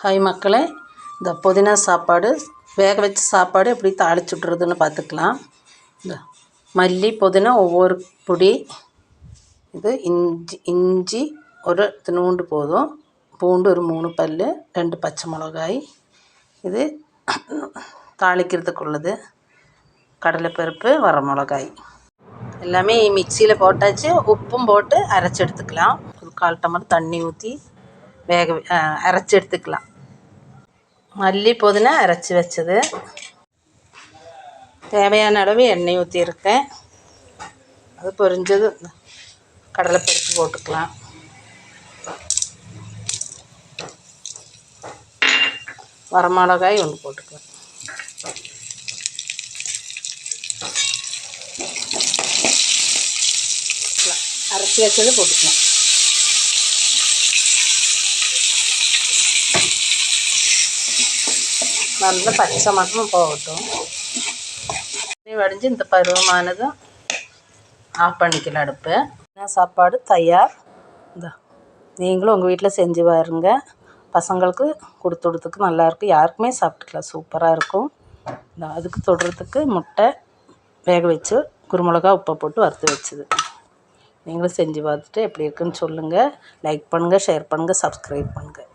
Hi மக்களே இந்த புதினா சாப்பாடு வேக வச்ச சாப்பாடு எப்படி தாளிச்சு விட்றதுன்னு பார்த்துக்கலாம். இந்த மல்லி புதினா ஒவ்வொரு பொடி இது இஞ்சி இஞ்சி ஒரு நூண்டு போதும். பூண்டு ஒரு மூணு பல் ரெண்டு பச்சை மிளகாய். இது தாளிக்கிறதுக்கு உள்ளது கடலைப்பருப்பு வரமிளகாய். எல்லாமே மிக்சியில் போட்டாச்சு. உப்பும் போட்டு அரைச்சி எடுத்துக்கலாம். ஒரு கால் டம்ளர் தண்ணி ஊற்றி வேக அரைச்சி எடுத்துக்கலாம். மல்லி புதினா அரைச்சி வச்சது. தேவையான அளவு எண்ணெய் ஊற்றியிருக்கேன் அது பொரிஞ்சது. கடலைப்பருப்பு போட்டுக்கலாம். வரமிளகாய் ஒன்று போட்டுக்கலாம். அரைச்சி வச்சது போட்டுக்கலாம். நல்ல பச்சை மட்டும் போகட்டும் வடிஞ்சு இந்த பருவமானதும் ஆஃப் பண்ணிக்கலாம் அடுப்பு சாப்பாடு தயார் இந்த நீங்களும் உங்கள் வீட்டில் செஞ்சு பாருங்க பசங்களுக்கு கொடுத்துடுறதுக்கு நல்லாயிருக்கும் யாருக்குமே சாப்பிட்டுக்கலாம் சூப்பராக இருக்கும் இந்த அதுக்கு தொடுறதுக்கு முட்டை வேக வச்சு குருமிளகா உப்பை போட்டு வறுத்து வச்சுது நீங்களும் செஞ்சு பார்த்துட்டு எப்படி இருக்குன்னு சொல்லுங்கள் லைக் பண்ணுங்கள் ஷேர் பண்ணுங்கள் சப்ஸ்கிரைப் பண்ணுங்கள்